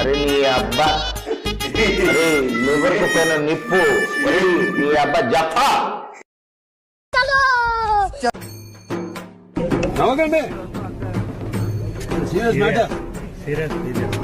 అరే నీ అబ్బా. అరే లివర్కు పైన నిప్పు. అరే నీ అబ్బా జప్పా. నవ్వకండి. Serious matter serious serious